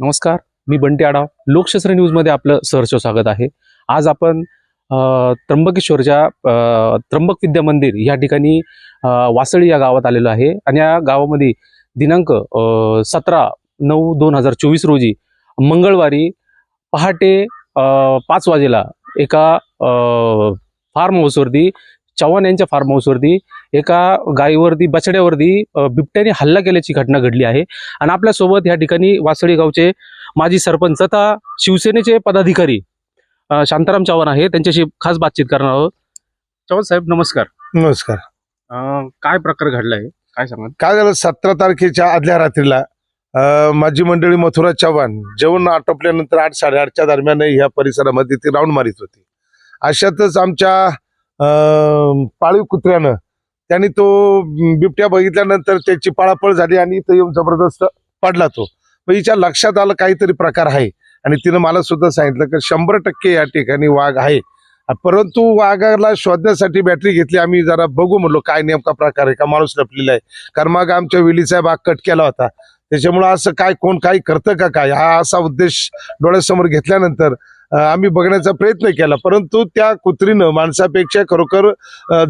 नमस्कार मी बंटी आडाव लोकशास्त्र न्यूजमध्ये आपलं सहर्ष स्वागत आहे. आज आपण त्र्यंबकेश्वरच्या त्र्यंबक विद्या मंदिर या ठिकाणी वासळी या गावात आलेलो आहे आणि या गावामध्ये दिनांक सतरा नऊ दोन हजार चोवीस रोजी मंगळवारी पहाटे पाच वाजेला एका फार्म हाऊसवरती चव्हाण यांच्या फार्म हाऊसवरती एका गायीवरती बछड्यावरती बिबट्याने हल्ला केल्याची घटना घडली आहे. आणि आपल्यासोबत या ठिकाणी वासळी गावचे माजी सरपंच तथा शिवसेनेचे पदाधिकारी शांताराम चव्हाण आहे. त्यांच्याशी खास बातचीत करणार आहोत. चव्हाण साहेब नमस्कार. नमस्कार. अ, काय प्रकार घडलाय? काय सांगाल? काय झालं? सतरा तारखेच्या आदल्या रात्रीला अं, माझी मंडळी मथुरा चव्हाण जेवण आटोपल्यानंतर आठ साडेआठच्या दरम्यान ह्या परिसरामध्ये ती राऊंड मारित होती. अशातच आमच्या पाळीव कुत्र्यानं. त्यांनी तो बिबट्या बघितल्यानंतर त्याची पळापळ झाली आणि इथं येऊन जबरदस्त पडला तो. मग हिच्या लक्षात आलं काहीतरी प्रकार आहे. आणि तिनं मला सुद्धा सांगितलं की शंभर टक्के या ठिकाणी वाघ आहे. परंतु वाघाला शोधण्यासाठी बॅटरी घेतली. आम्ही जरा बघू म्हणलो काय नेमका प्रकार आहे का? माणूस लपलेला आहे. कारण मग आमच्या विलीचा भाग कट केला होता. त्याच्यामुळं असं काय कोण काही करतं का काय? हा असा उद्देश डोळ्यासमोर घेतल्यानंतर आम्ही बघण्याचा प्रयत्न केला. परंतु त्या कुत्रीनं माणसापेक्षा खरोखर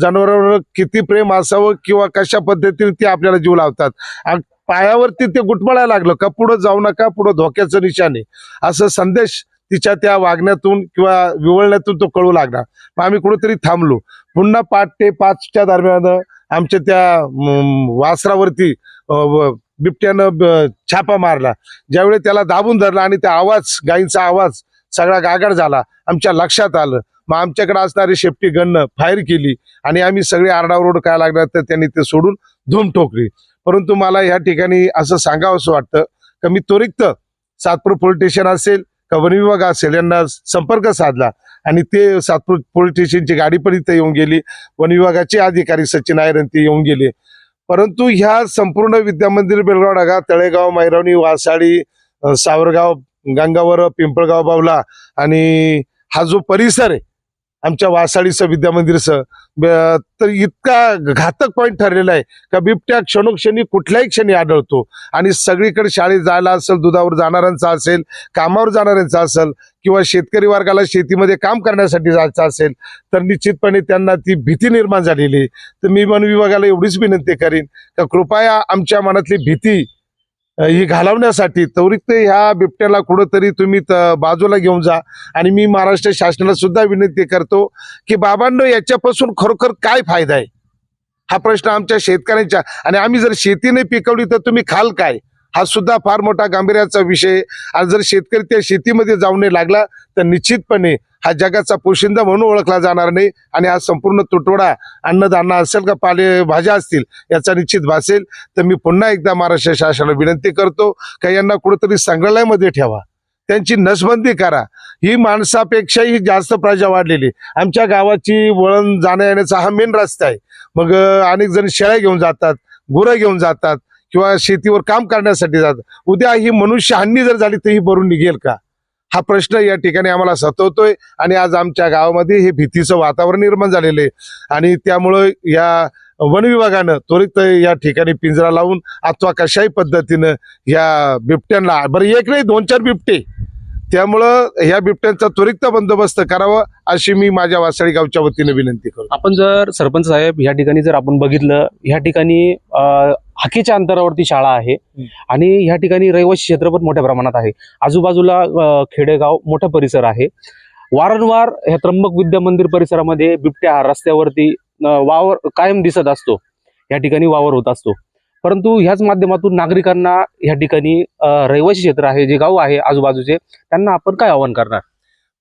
जनावरांवर किती प्रेम असावं किंवा कशा पद्धतीने ते आपल्याला जीव लावतात? आणि पायावरती ते गुटमळायला लागलं. का पुढं जाऊ नका पुढं धोक्याचं निशाणे असं संदेश तिच्या त्या वागण्यातून किंवा विवळण्यातून तो कळू लागला. मग आम्ही कुठेतरी थांबलो. पुन्हा पाच ते पाचच्या दरम्यान आमच्या त्या वासरावरती बिबट्यानं छापा मारला. ज्यावेळी त्याला दाबून धरला आणि त्या आवाज गायींचा आवाज सगळा गागाड झाला. आमच्या लक्षात आलं. मग आमच्याकडे असणारी शेफ्टी गणनं फायर केली. आणि आम्ही सगळे आरडाओरड काय लागणार तर त्यांनी ते सोडून धूम ठोकली. परंतु मला या ठिकाणी असं सांगावं असं वाटतं का मी त्वरित सातपूर पोलीस स्टेशन असेल का वन विभाग असेल यांना संपर्क साधला. आणि ते सातपूर पोलीस स्टेशनची गाडी पण इथे येऊन गेली. वन विभागाचे अधिकारी सचिन आयरन ते येऊन गेले. परंतु ह्या संपूर्ण विद्यामंदिर बेलगाव डागा तळेगाव मैरवणी वासाडी सावरगाव गंगावर पिंपळगाव बावला आणि हा जो परिसर आहे आमच्या वासाडीचं विद्यामंदिरचं तर इतका घातक पॉईंट ठरलेला आहे का बिबट्या क्षणोक्षणी कुठल्याही क्षणी आढळतो. आणि सगळीकडे शाळेत जायला असेल दुधावर जाणाऱ्यांचा असेल कामावर जाणाऱ्यांचा असेल किंवा शेतकरी वर्गाला शेतीमध्ये काम करण्यासाठी जायचं असेल तर निश्चितपणे त्यांना ती भीती निर्माण झालेली आहे. तर मी वन विभागाला एवढीच विनंती करीन का कृपया आमच्या मनातली भीती ही घालवण्यासाठी त्वरित ह्या बिबट्याला कुठंतरी तुम्ही त- बाजूला घेऊन जा. आणि मी महाराष्ट्र शासनाला सुद्धा विनंती करतो की बाबांनो याच्यापासून खरोखर काय फायदा आहे? हा प्रश्न आमच्या शेतकऱ्यांच्या. आणि आम्ही जर शेती नाही पिकवली तर तुम्ही खाल काय? हा सुद्धा फार मोठा गांभीर्याचा विषय आहे. जर शेतकरी त्या शेतीमध्ये जाऊन नाही लागला तर निश्चितपणे हा जगाचा पोशिंदा म्हणून ओळखला जाणार नाही आणि हा संपूर्ण तुटवडा अन्नधान्य असेल का पालेभाज्या असतील याचा निश्चित भासेल तर मी पुन्हा एकदा महाराष्ट्र शासनाला विनंती करतो का यांना कुठेतरी संग्रहालयामध्ये ठेवा. त्यांची नसबंदी करा. ही माणसापेक्षाही जास्त प्रजा वाढलेली आहे. आमच्या गावाची वळण जाण्या येण्याचा हा मेन रस्ता आहे. मग अनेक जण शेळ्या घेऊन जातात गुरं घेऊन जातात. किंवा शेतीवर काम करण्यासाठी जात. उद्या ही मनुष्य हानी जर झाली तर ही भरून निघेल का? हा प्रश्न या ठिकाणी आम्हाला सतवतोय आणि आज आमच्या गावामध्ये हे भीतीचं वातावरण निर्माण झालेलं आहे. आणि त्यामुळं या वन विभागानं त्वरित या ठिकाणी पिंजरा लावून अथवा कशाही पद्धतीनं या बिबट्यांना बरं एक नाही दोन चार बिबटे. त्यामुळं ह्या बिबट्यांचा त्वरित बंदोबस्त करावा अशी मी माझ्या वासाळी गावच्या वतीनं विनंती करतो. आपण जर सरपंच साहेब या ठिकाणी जर आपण बघितलं ह्या ठिकाणी हाकेच्या अंतरावरती शाळा आहे. आणि ह्या ठिकाणी रहिवासी क्षेत्र पण मोठ्या प्रमाणात आहे. आजूबाजूला खेडेगाव मोठा परिसर आहे. वारंवार ह्या त्र्यंबक विद्या मंदिर परिसरामध्ये बिबट्या हा रस्त्यावरती वावर कायम दिसत असतो. या ठिकाणी वावर होत असतो. परंतु ह्याच माध्यमातून नागरिकांना ह्या ठिकाणी रहिवासी क्षेत्र आहे जे गाव आहे आजूबाजूचे त्यांना आपण काय आवाहन करणार?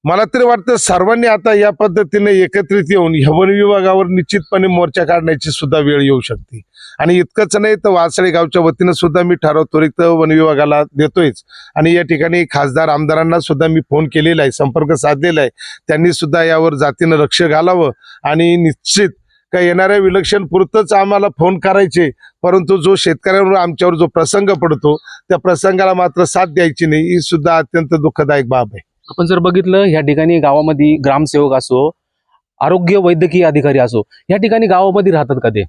मला तरी वाटतं सर्वांनी आता या पद्धतीने एकत्रित येऊन ह्या वन विभागावर निश्चितपणे मोर्चा काढण्याची सुद्धा वेळ येऊ शकते. आणि इतकंच नाही तर वासळे गावच्या वतीनं सुद्धा मी ठराव त्वरित वन विभागाला देतोयच. आणि या ठिकाणी खासदार आमदारांना सुद्धा मी फोन केलेला आहे संपर्क साधलेला आहे. त्यांनी सुद्धा यावर जातीनं लक्ष घालावं आणि निश्चित का येणाऱ्या विलक्षण पुरतच आम्हाला फोन करायचे. परंतु जो शेतकऱ्यांवर आमच्यावर जो प्रसंग पडतो त्या प्रसंगाला मात्र साथ द्यायची नाही ही सुद्धा अत्यंत दुःखदायक बाब आहे. आपण जर बघितलं ह्या ठिकाणी गावामध्ये ग्रामसेवक असो आरोग्य वैद्यकीय अधिकारी असो या ठिकाणी गावामध्ये राहतात का ते?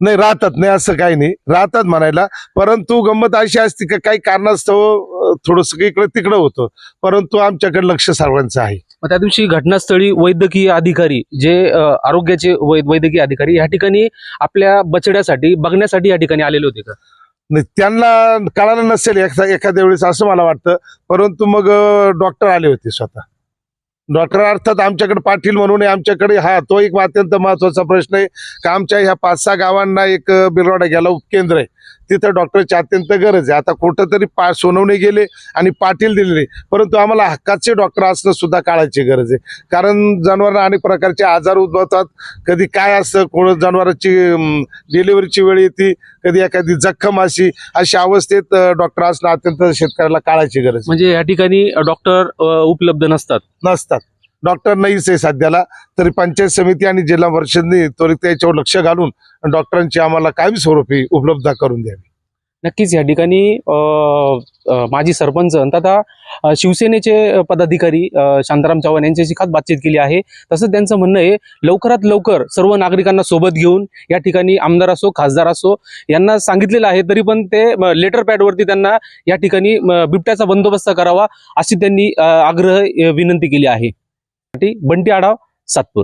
नाही राहतात. नाही असं काही नाही. राहतात म्हणायला. परंतु गंमत अशी असते की काही कारणास्तव थोडस इकडं तिकडं होतं. परंतु आमच्याकडे लक्ष सर्वांचं आहे. मग त्या दिवशी घटनास्थळी वैद्यकीय अधिकारी जे आरोग्याचे वैद्यकीय अधिकारी या ठिकाणी आपल्या बछड्यासाठी बघण्यासाठी या ठिकाणी आलेले होते का? त्यांना कळालं नसेल एखा- एखाद्या वेळेस असं मला वाटतं. परंतु मग डॉक्टर आले होते स्वतः. डॉक्टर अर्थात आमच्याकडे पाटील म्हणून आमच्याकडे हा तो एक अत्यंत महत्त्वाचा प्रश्न आहे. का आमच्या ह्या पाच सहा गावांना एक बिरवाडा घ्यायला उपकेंद्र आहे. तिथं डॉक्टरची अत्यंत गरज आहे. आता कुठं तरी पा सोनवणे गेले आणि पाटील दिलेले. परंतु आम्हाला हक्काचे डॉक्टर असणं सुद्धा काळाची गरज आहे. कारण जनावरांना अनेक प्रकारचे आजार उद्भवतात. कधी काय असतं कोण जनावरांची डिलिव्हरीची वेळ येते कधी एखादी जखम अशी अशा अवस्थेत डॉक्टर असणं अत्यंत शेतकऱ्याला काळाची गरज आहे. म्हणजे या ठिकाणी डॉक्टर उपलब्ध नसतात. नसतात. डॉक्टर नाहीच आहे सध्याला तरी पंचायत समिती आणि जिल्हा परिषदने त्वरित याच्यावर लक्ष घालून डॉक्टरांची आम्हाला कायमस्वरूपी उपलब्ध करून द्यावी. नक्कीच या ठिकाणी माजी सरपंच आणि तथा शिवसेनेचे पदाधिकारी शांताराम चव्हाण यांच्याशी खास बातचीत केली आहे. तसंच त्यांचं म्हणणं आहे लवकरात लवकर सर्व नागरिकांना सोबत घेऊन या ठिकाणी आमदार असो खासदार असो यांना सांगितलेलं आहे तरी पण ते लेटर पॅडवरती त्यांना या ठिकाणी बिबट्याचा बंदोबस्त करावा अशी त्यांनी आग्रह विनंती केली आहे. बंटी आढाव सातपूर.